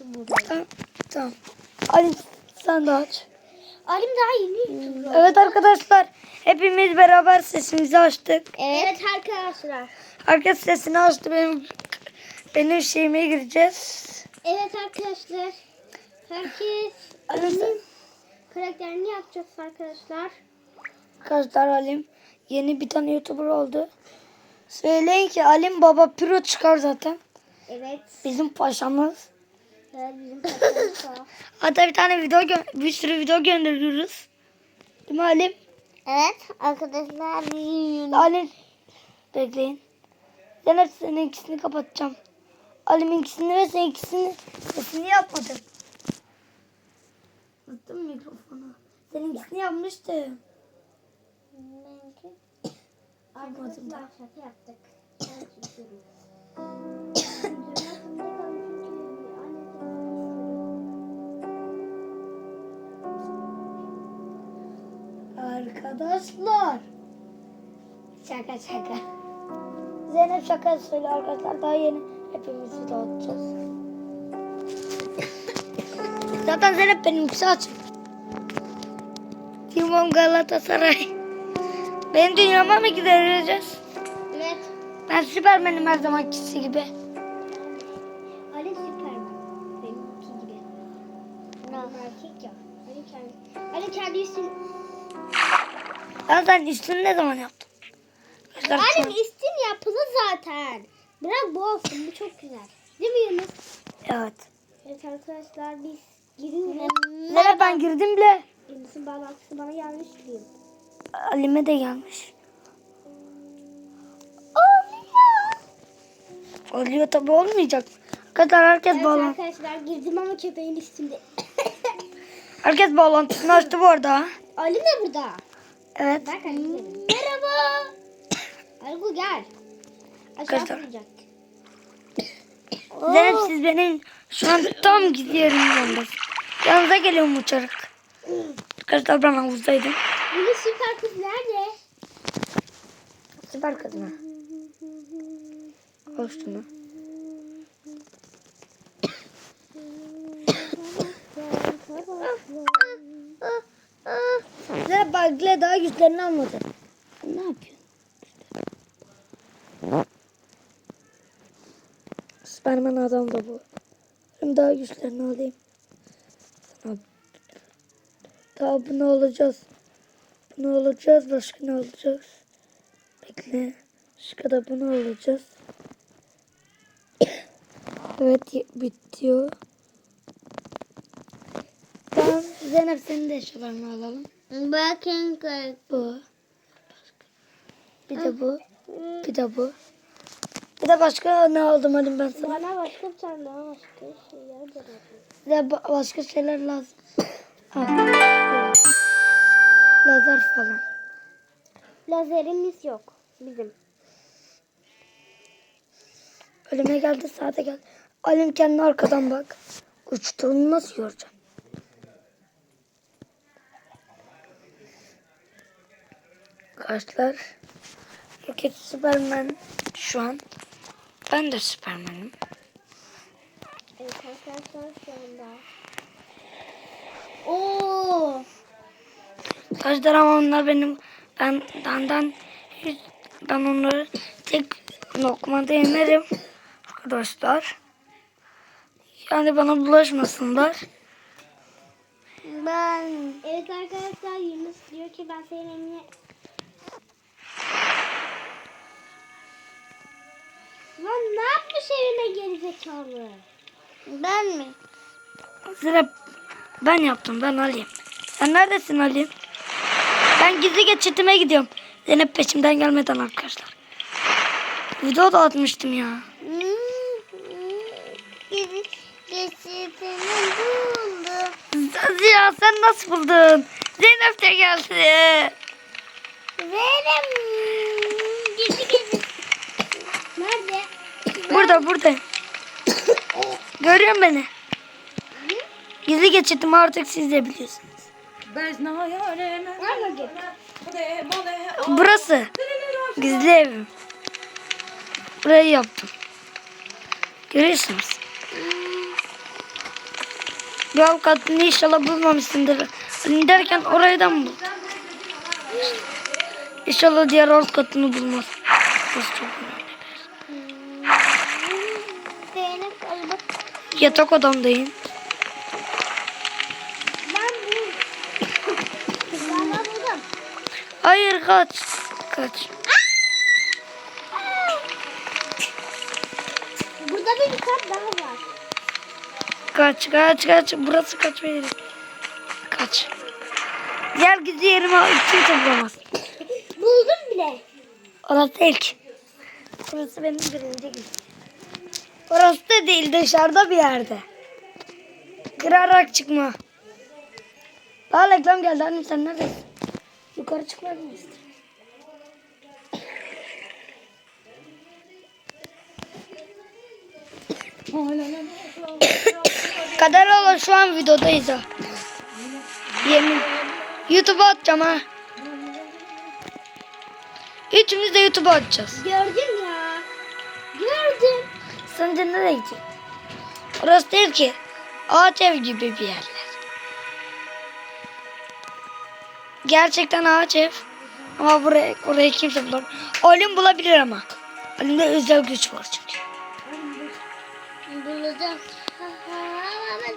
YouTuber'ım. Tamam. Tamam. Ali sen de aç. Alim daha yeni YouTuber. Evet arkadaşlar hepimiz beraber sesimizi açtık. Evet arkadaşlar. Herkes sesini açtı. Benim benim şeyime gireceğiz. Evet arkadaşlar. Herkes Alim'in karakterini yapacağız arkadaşlar. Arkadaşlar Alim yeni bir tane YouTuber oldu. Söyleyin ki Alim Baba Piro çıkar zaten. Evet. Bizim paşamız. Hatta bir tane video bir sürü video gönderiyoruz. Değil mi Alim? evet arkadaşlar bizim Alim bekleyin. Ben hepsinin ikisini kapatacağım. Alim'in ikisini ve senin ikisini sesini yapmadım. Attım mikrofonu. Senin ikisini yapmıştım. Arkadaşlar şaka yaptık. Arkadaşlar. Şaka şaka. Zeynep şaka söylüyor arkadaşlar. Daha yeni hepimiz video atacağız. Zaten Zeynep benimkisi açık. Timon Galatasaray. Benim dünyama mı gideriz? Evet. Ben Süpermen'im her zamankisi gibi. Sen üstünü ne zaman yaptın? Arkadaşlar şu an- Ali üstün yapılı zaten. Bırak bu olsun. Bu çok güzel. Değil mi Yunus? Evet. Evet arkadaşlar biz giriyoruz. Zeynep ben girdim bile. Yunus'un bağlantısı bana yanlış geliyor. Ali'me de gelmiş. Oluyor tabi olmayacak. Arkadaşlar herkes Evet bağlan. arkadaşlar girdim ama köpeğin üstünde. Herkes bağlantısını açtı bu arada. Ali de burada. Evet. Bak. Merhaba. Algu gel. Aşağı atlayacak. Zeynep siz benim şu an tam gidiyorum yanında. Yanınıza geliyorum uçarak. Arkadaşlar ben havuzdaydım. Yunus süper kız nerede? Süper kız mı? Al şunu. Bagle daha güçlerini almadı. Ne yapıyorsun? Süperman adam da bu. Şimdi daha güçlerini alayım. Daha bunu alacağız. Bunu alacağız. Başka ne alacağız? Bekle. Başka da bunu alacağız. evet bitiyor. Tamam. Zeynep senin de eşyalarını alalım. Bakın. Bu. Bir de bu. Bir de bu. Bir de başka ne aldım halim ben sana. Bana başka bir tane daha başka şeyler bakın. Bir de ba- başka şeyler lazım. Lazer falan. Lazerimiz yok bizim. Ölüme geldi saate geldi. Alim kendine arkadan bak. Uçtuğunu nasıl göreceğim? Arkadaşlar. Roket Süpermen şu an. Ben de Süpermen'im. Evet arkadaşlar şu anda. Oo. Arkadaşlar ama onlar benim ben hiç ben onları tek lokmada yemerim. Arkadaşlar. Yani bana bulaşmasınlar. Ben. Evet arkadaşlar Yunus diyor ki ben senin emniyet. Ne yapmış evine gerizekalı? Ben mi? Sıra ben yaptım ben alayım. Sen neredesin Ali? Ben gizli geçitime gidiyorum. Zeynep peşimden gelmeden arkadaşlar. Video da atmıştım ya. Geçitini buldum. Ya sen nasıl buldun? Zeynep de geldi. Verem. Gezi gezi. Nerede? Burada burada. Görüyor musun beni? Gizli geçitimi artık siz de biliyorsunuz. Git? Burası. Gizli evim. Burayı yaptım. Görüyorsunuz. Bir alt katını inşallah bulmamışsındır. Hani derken orayı da mı buldun? İnşallah diğer alt katını bulmaz. Burası çok önemli. Zeynep al bak. Yatak odamdayım. Hayır kaç. Kaç. Burada bir kat daha var. Kaç kaç kaç. Burası kaç verir. Kaç. Diğer gizli yerimi kimse bulamaz. Buldum bile. Orası ki. Burası benim birinci gizli. Orası da değil dışarıda bir yerde. Kırarak çıkma. Daha reklam geldi annem sen neredesin? Yukarı çıkmak mı istiyorsun? Kader ola şu an videodayız ha. Yemin. YouTube'a atacağım ha. Üçümüz de YouTube'a atacağız. Gördüm ya. Sence nereye gidecek? Orası değil ki. Ağaç ev gibi bir yerler. Gerçekten ağaç ev. Ama buraya, orayı kimse bulamaz. Olim bulabilir ama. Olimde özel güç var çünkü. Bulacağım. Ama ben.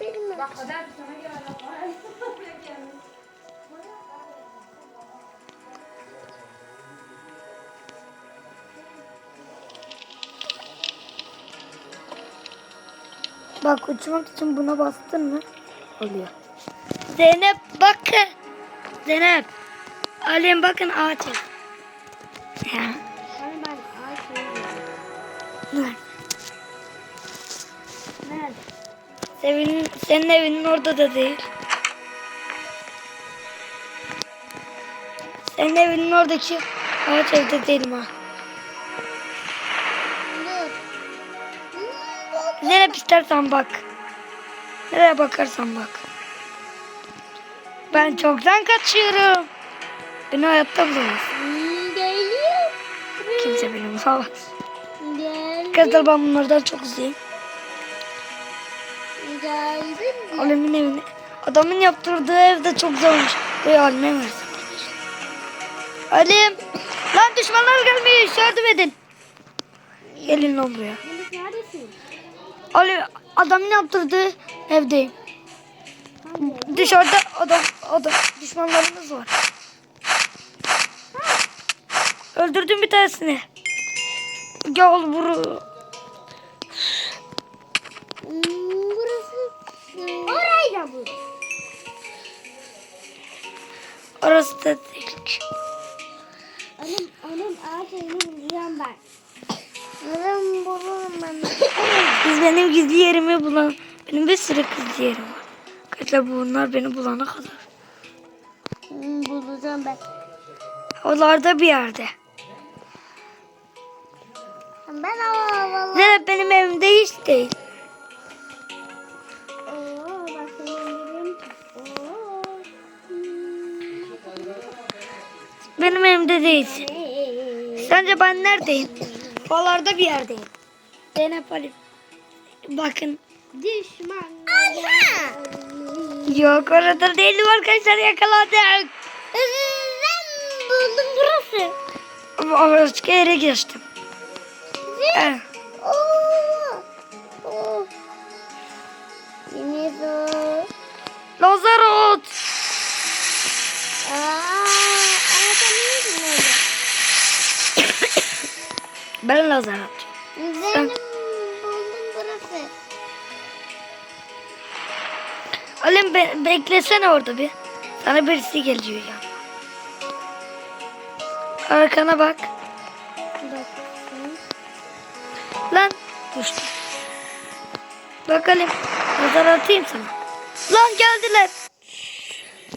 Benim Bak Bak uçmak için buna bastın mı? Oluyor. Zeynep bakın. Zeynep. Alim bakın ağaç. Ya. Nerede? Nerede? Senin, senin evinin orada da değil. Senin evinin oradaki ağaç evde değilim ha. Nereye istersen bak. Nereye bakarsan bak. Ben çoktan kaçıyorum. Beni hayatta bulamaz. Geliyor. Kimse beni bulamaz. Kızlar ben bunlardan çok uzayım. Geldim. Alemin evine. Adamın yaptırdığı ev de çok zormuş. Buraya Alim'e versin. Alim. Lan düşmanlar gelmiş. Yardım edin. Gelin lan buraya. Neredesin? Ali adamın yaptırdığı evdeyim. Hangi? Dışarıda adam adam düşmanlarımız var. Öldürdüm bir tanesini. Gel vur. Hmm, burası. Orayı da bul. Orası da değil ki. Annem, annem ağaç evini bulacağım ben. Annem bulurum ben. Siz benim gizli yerimi bulan. Benim bir sürü gizli yerim var. Kaçlar bunlar beni bulana kadar. Hmm, bulacağım ben. Oralarda bir yerde. Ben havalı. Zeynep benim evimde hiç değil. Benim evimde değilsin. Sence ben neredeyim? Oralarda bir yerdeyim. Zeynep Ali. Bakın. Düşman. Aha. Yok orada değilim arkadaşlar yakaladık. Ben buldum burası. Ama başka yere geçtim. Evet. Lazarot. Aa, Ben Lazarot. Benim buldum burası. Alim be beklesene orada bir. Sana birisi geliyor ya. Arkana bak. Bakın. Lan düştü. Bak Alim. Nazar atayım sana. Lan geldiler.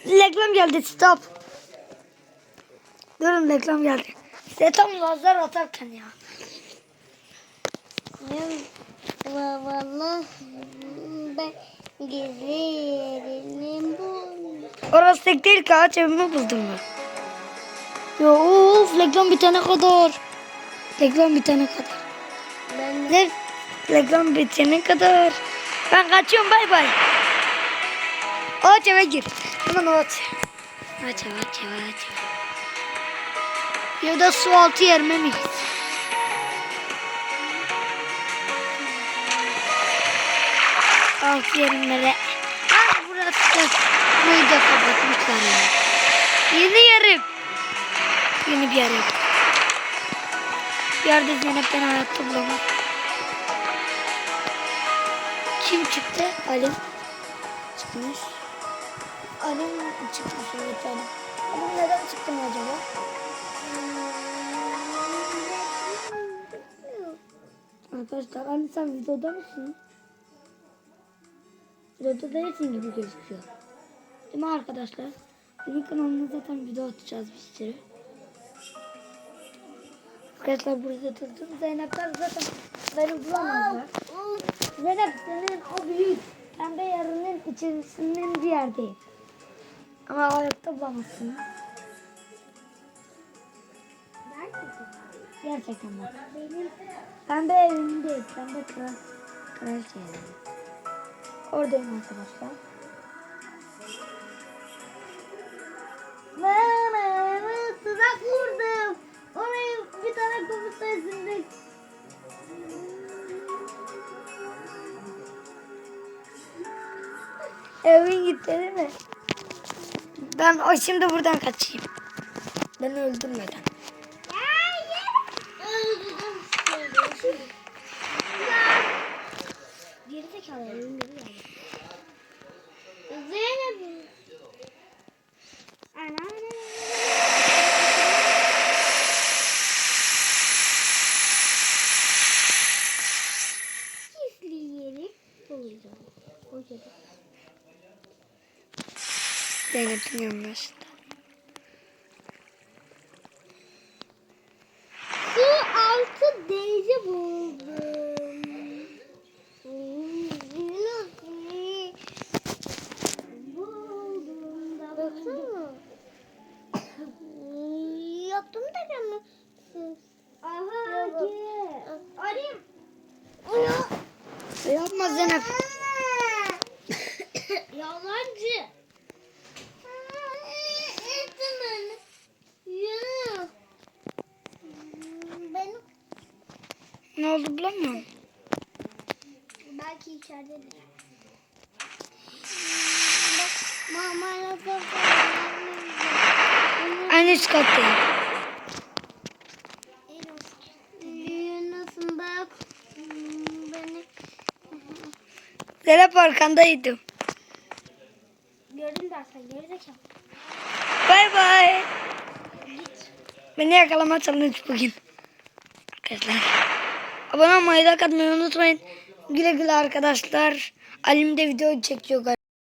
Reklam geldi stop. Durun reklam geldi. Size tam lazer atarken ya. Vallahi ben yerini buldum. Orası tek değil ki ağaç evimi buldum ben. Ya of reklam bitene kadar. Reklam bitene kadar. Ben Ne? Reklam bitene kadar. Ben kaçıyorum bay bay. Aç eve gir. Hemen o aç. Aç eve aç eve aç eve. Ya da su altı yerime mi git? Altı yerimlere. Ha burası da burayı da kapatmışlar ya. Yeni yerim. Yeni bir yok. Bir yerde Zeynep'ten hayatta bulamam. Kim çıktı? Ali. Çıkmış. Ali çıkmış evet Ali. Ali neden çıktı mı acaba? Arkadaşlar Ali sen videoda mısın? Videoda değilsin gibi gözüküyor. Değil mi arkadaşlar? Benim kanalımda zaten video atacağız bir sürü. Arkadaşlar burada durdum. Zeynepler zaten beni bulamazlar. Zeynep senin o büyük pembe yarının içerisinin bir yerdeyim. Ama ayakta bulamazsın. Gerçekten bak. Pembe evimde, pembe kral, kraliçe evim. Oradayım arkadaşlar. Ben tuzak vurdum. Oraya bir tane komuta isimli. Evin gitti değil mi? Ben o şimdi buradan kaçayım. Beni öldürmeden. Geri geldi. Zeynep. Ana. Gizleyelim. Bulacağım. Hocada. Zeynep'in yanına işte. Su altı denizi buldum. Buldum da buldum. Yaptım da ama. Aha gel. Arayayım. Ana. Yapma Zeynep. Yalancı. Ne oldu bulamıyorum. belki içeridedir. Bak mama Zeynep arkandaydım. gördün dersen gerizekalı. Bay bay. Beni yakalama challenge bugün. Arkadaşlar. Abone olmayı da katmayı unutmayın. Güle güle arkadaşlar. Alim de video çekiyor galiba.